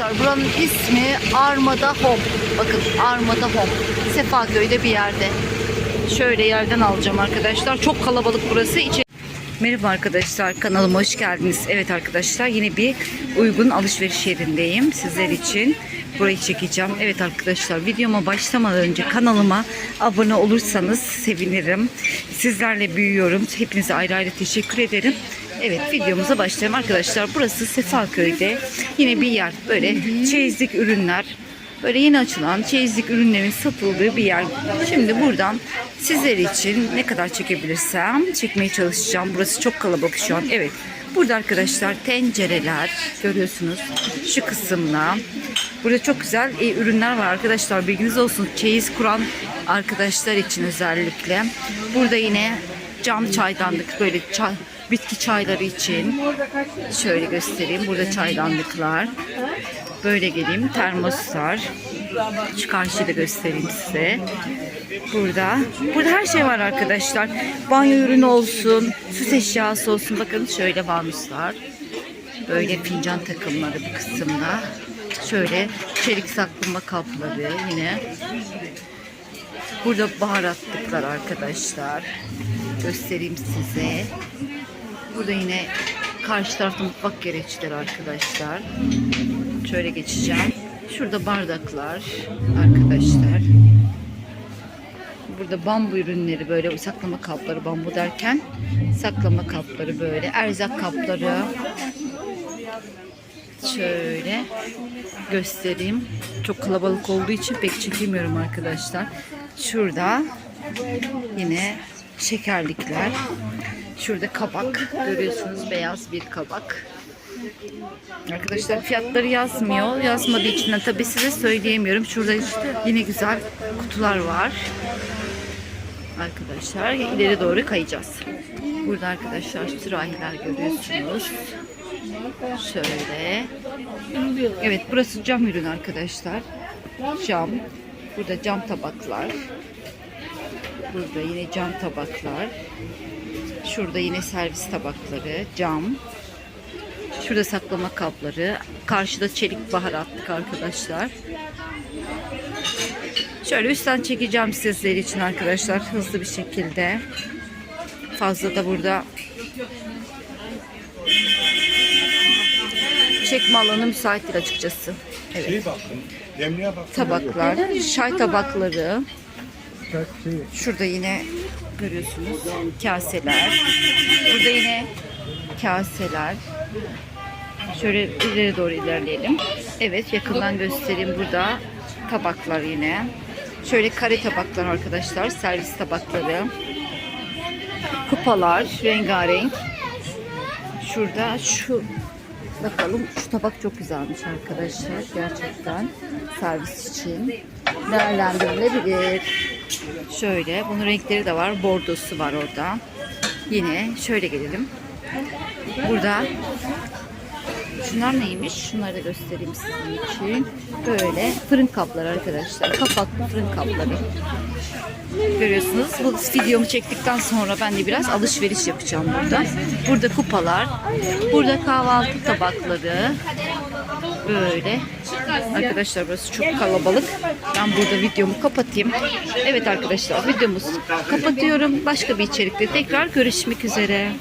Arkadaşlar buranın ismi Armada Home. Bakın Armada Home. Sefaköy'de bir yerde. Şöyle yerden alacağım arkadaşlar. Çok kalabalık burası. İçe... Merhaba arkadaşlar kanalıma hoş geldiniz. Evet arkadaşlar yine bir uygun alışveriş yerindeyim sizler için. Burayı çekeceğim. Evet arkadaşlar videoma başlamadan önce kanalıma abone olursanız sevinirim. Sizlerle büyüyorum. Hepinize ayrı ayrı teşekkür ederim. Evet videomuza başlayalım arkadaşlar. Burası Sefaköy'de yine bir yer. Böyle çeyizlik ürünler, böyle yeni açılan çeyizlik ürünlerin satıldığı bir yer. Şimdi buradan sizler için ne kadar çekebilirsem çekmeye çalışacağım. Burası çok kalabalık şu an. Evet. Burada arkadaşlar tencereler görüyorsunuz şu kısımda. Burada çok güzel e, ürünler var arkadaşlar. Bilginiz olsun. Çeyiz kuran arkadaşlar için özellikle. Burada yine cam çaydanlık böyle çay, bitki çayları için. Şöyle göstereyim. Burada çaydanlıklar. Böyle geleyim. Termoslar. Şu karşıda göstereyim size. Burada. Burada her şey var arkadaşlar. Banyo ürünü olsun. Süs eşyası olsun. Bakın şöyle varmışlar. Böyle fincan takımları bu kısımda. Şöyle çelik saklama kapları yine. Burada baharatlıklar arkadaşlar. Göstereyim size. Burada yine karşı tarafta mutfak gereçleri arkadaşlar. Şöyle geçeceğim. Şurada bardaklar arkadaşlar. Burada bambu ürünleri böyle saklama kapları bambu derken saklama kapları böyle erzak kapları şöyle göstereyim. Çok kalabalık olduğu için pek çekemiyorum arkadaşlar. Şurada yine şekerlikler. Şurada kabak görüyorsunuz beyaz bir kabak. Arkadaşlar fiyatları yazmıyor. Yazmadığı için de tabii size söyleyemiyorum. Şurada yine güzel kutular var. Arkadaşlar ileri doğru kayacağız. Burada arkadaşlar sürahiler görüyorsunuz. Şöyle. Evet burası cam ürün arkadaşlar. Cam. Burada cam tabaklar. Burada yine cam tabaklar. Şurada yine servis tabakları, cam. Şurada saklama kapları. Karşıda çelik baharatlık arkadaşlar. Şöyle üstten çekeceğim sizler için arkadaşlar hızlı bir şekilde. Fazla da burada çekme alanı müsait değil açıkçası. Evet. Şey baktım, demliğe baktım. Tabaklar, çay tabakları. Şurada yine görüyorsunuz kaseler. Burada yine kaseler. Şöyle ileri doğru ilerleyelim. Evet yakından göstereyim burada tabaklar yine. Şöyle kare tabaklar arkadaşlar. Servis tabakları. Kupalar rengarenk. Şurada şu bakalım şu tabak çok güzelmiş arkadaşlar. Gerçekten servis için değerlendirilebilir. Şöyle bunun renkleri de var. Bordosu var orada. Yine şöyle gelelim. Burada şunlar neymiş? Şunları da göstereyim sizin için. Böyle fırın kapları arkadaşlar. Kapaklı fırın kapları. Görüyorsunuz. Bu videomu çektikten sonra ben de biraz alışveriş yapacağım burada. Burada kupalar. Burada kahvaltı tabakları. Böyle. Arkadaşlar burası çok kalabalık. Ben burada videomu kapatayım. Evet arkadaşlar videomuzu kapatıyorum. Başka bir içerikte tekrar görüşmek üzere.